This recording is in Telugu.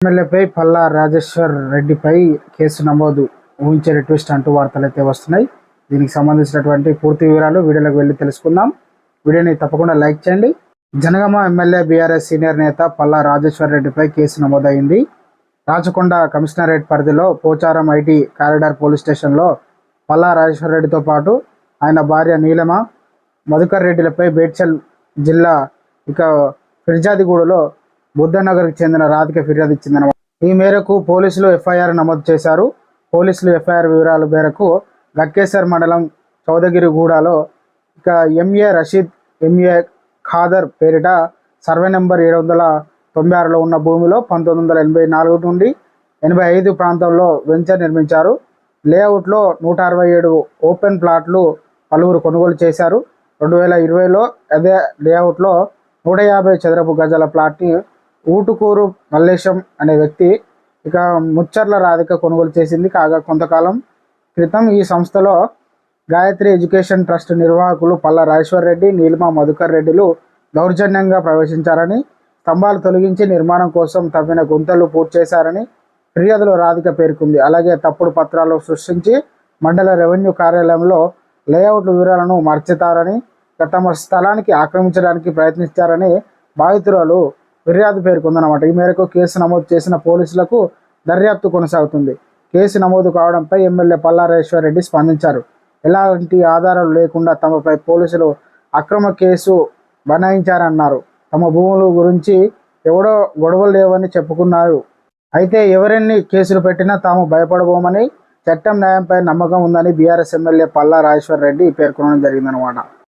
ఎమ్మెల్యేపై పల్లా రాజేశ్వర్ రెడ్డిపై కేసు నమోదు ఊహించని ట్విస్ట్ అంటూ వార్తలు అయితే వస్తున్నాయి. దీనికి సంబంధించినటువంటి పూర్తి వివరాలు వీడియోలోకి వెళ్ళి తెలుసుకుందాం. వీడియోని తప్పకుండా లైక్ చేయండి. జనగామ ఎమ్మెల్యే బీఆర్ఎస్ సీనియర్ నేత పల్లా రాజేశ్వర్ రెడ్డిపై కేసు నమోదైంది. రాచకొండ కమిషనరేట్ పరిధిలో పోచారం ఐటీ కారిడార్ పోలీస్ స్టేషన్లో పల్లా రాజేశ్వర్ రెడ్డితో పాటు ఆయన భార్య నీలమ మధుకర్ రెడ్డిలపై బేడ్చల్ జిల్లా ఇక ఫిర్జాదిగూడలో బుద్ధనగర్కి చెందిన రాధిక ఫిర్యాదు ఇచ్చిందన్నమాట ఈ మేరకు పోలీసులు ఎఫ్ఐఆర్ నమోదు చేశారు. పోలీసులు ఎఫ్ఐఆర్ వివరాల మేరకు లక్కేశ్వర్ మండలం చౌదగిరిగూడలో ఇక ఎంఏ రషీద్ ఎంఏ ఖాదర్ పేరిట సర్వే నెంబర్ ఏడు వందల తొంభై ఆరులో ఉన్న భూమిలో పంతొమ్మిది వందల ఎనభై నాలుగు నుండి ఎనభై ఐదు ప్రాంతంలో వెంచర్ నిర్మించారు. లేఅవుట్లో నూట అరవై ఏడు ఓపెన్ ప్లాట్లు పలువురు కొనుగోలు చేశారు. రెండు వేల ఇరవైలో అదే లేఅవుట్లో నూట యాభై చదరపు గజాల ప్లాట్ని ఊటుకూరు మల్లేశం అనే వ్యక్తి ఇక ముచ్చర్ల రాధిక కొనుగోలు చేసింది కాగా కొంతకాలం క్రితం ఈ సంస్థలో గాయత్రి ఎడ్యుకేషన్ ట్రస్ట్ నిర్వాహకులు పల్ల రాజేశ్వర్ రెడ్డి నీలిమ మధుకర్ రెడ్డిలు దౌర్జన్యంగా ప్రవేశించారని స్తంభాలు తొలగించి నిర్మాణం కోసం తవ్విన గుంతలు పూర్తి చేశారని ఫిర్యాదులో రాధిక పేర్కొంది. అలాగే తప్పుడు పత్రాలు సృష్టించి మండల రెవెన్యూ కార్యాలయంలో లేఅవుట్ వివరాలను మార్చుతారని తమ స్థలానికి ఆక్రమించడానికి ప్రయత్నించారని బాధితురాలు ఫిర్యాదు పేర్కొందనమాట ఈ మేరకు కేసు నమోదు చేసిన పోలీసులకు దర్యాప్తు కొనసాగుతుంది. కేసు నమోదు కావడంపై ఎమ్మెల్యే పల్లారేశ్వరరెడ్డి స్పందించారు. ఎలాంటి ఆధారాలు లేకుండా తమపై పోలీసులు అక్రమ కేసు బనాయించారన్నారు. తమ భూముల గురించి ఎవడో గొడవలు లేవని చెప్పుకున్నారు. అయితే ఎవరెన్ని కేసులు పెట్టినా తాము భయపడబోమని చట్టం న్యాయంపై నమ్మకం ఉందని బీఆర్ఎస్ ఎమ్మెల్యే పల్లా రాజేశ్వర్ రెడ్డి పేర్కొనడం జరిగిందనమాట